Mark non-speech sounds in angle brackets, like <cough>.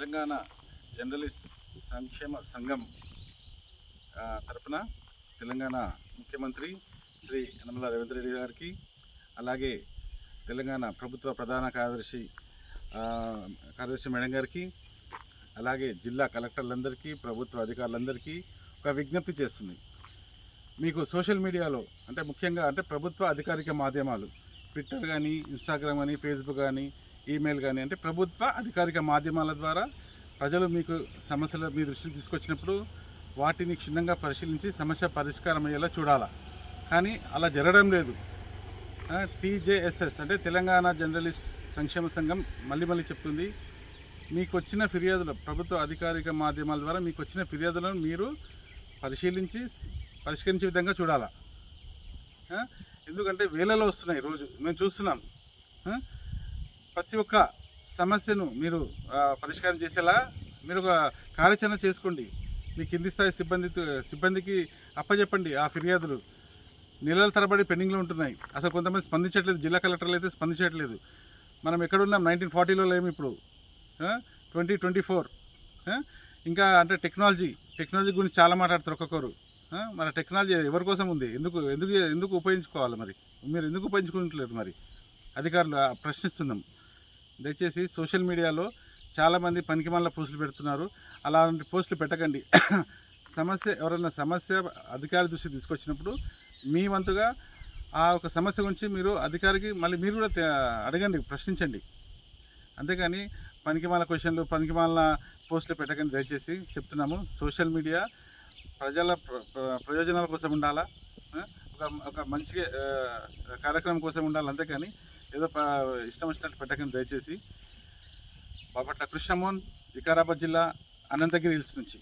Telangana journalist సంక్షేమ సంఘం తరఫున తరపున తెలంగాణ ముఖ్యమంత్రి శ్రీ యనమల రేవంత్ రెడ్డి గారికి అలాగే తెలంగాణ ప్రభుత్వ ప్రధాన కార్యదర్శి కార్యదర్శి మేడం గారికి అలాగే జిల్లా కలెక్టర్లందరికీ ప్రభుత్వ అధికారులందరికీ ఒక విజ్ఞప్తి చేస్తుంది. మీకు సోషల్ మీడియాలో అంటే ముఖ్యంగా అంటే ప్రభుత్వ అధికారిక మాధ్యమాలు ట్విట్టర్ కానీ ఇన్స్టాగ్రామ్ కానీ ఫేస్బుక్ కానీ ఈమెయిల్ కానీ అంటే ప్రభుత్వ అధికారిక మాధ్యమాల ద్వారా ప్రజలు మీకు సమస్యలు మీ దృష్టికి తీసుకొచ్చినప్పుడు వాటిని క్షుణ్ణంగా పరిశీలించి సమస్య పరిష్కారం అయ్యేలా చూడాలా. కానీ అలా జరగడం లేదు. టీజేఎస్ఎస్ అంటే తెలంగాణ జర్నలిస్ట్ సంక్షేమ సంఘం మళ్ళీ మళ్ళీ చెప్తుంది మీకు వచ్చిన ఫిర్యాదులు ప్రభుత్వ అధికారిక మాధ్యమాల ద్వారా మీకు వచ్చిన ఫిర్యాదులను మీరు పరిశీలించి పరిష్కరించే విధంగా చూడాలా. ఎందుకంటే వేలలో వస్తున్నాయి రోజు. మేము చూస్తున్నాం. ప్రతి ఒక్క సమస్యను మీరు పరిష్కారం చేసేలా మీరు ఒక కార్యాచరణ చేసుకోండి. మీ కింది స్థాయి సిబ్బంది సిబ్బందికి అప్పచెప్పండి ఆ ఫిర్యాదులు. నెలల తరబడి పెండింగ్లో ఉంటున్నాయి. అసలు కొంతమంది స్పందించట్లేదు. జిల్లా కలెక్టర్లు అయితే స్పందించట్లేదు. మనం ఎక్కడున్నాం? నైన్టీన్ ఫార్టీలో లేము ఇప్పుడు. Twenty twenty four. ఇంకా అంటే టెక్నాలజీ టెక్నాలజీ గురించి చాలా మాట్లాడతారు ఒక్కొక్కరు. మన టెక్నాలజీ ఎవరి కోసం ఉంది? ఎందుకు ఎందుకు ఎందుకు ఉపయోగించుకోవాలి మరి? మీరు ఎందుకు ఉపయోగించుకుంటలేరు మరి? అధికారులు ప్రశ్నిస్తున్నాం. దయచేసి సోషల్ మీడియాలో చాలామంది పనికిమాల పోస్టులు పెడుతున్నారు. అలాంటి పోస్టులు పెట్టకండి. <coughs> సమస్య ఎవరైనా సమస్య అధికారి దృష్టికి తీసుకొచ్చినప్పుడు మీ వంతుగా ఆ ఒక సమస్య గురించి మీరు అధికారికి మళ్ళీ మీరు కూడా అడగండి ప్రశ్నించండి. అంతేకాని పనికిమాల క్వశ్చన్లు పనికిమాల పోస్టులు పెట్టకండి దయచేసి చెప్తున్నాము. సోషల్ మీడియా ప్రజల ప్ర- ప్రయోజనాల కోసం ఉండాలా? ఒక ఒక మంచి కార్యక్రమం కోసం ఉండాలి అంతేకాని ఏదో ఇష్టం వచ్చినట్టు పెట్టకండి దయచేసి బాపట్ల కృష్ణమోహన్ వికారాబాద్ జిల్లా అనంతగిరి హిల్స్ నుంచి.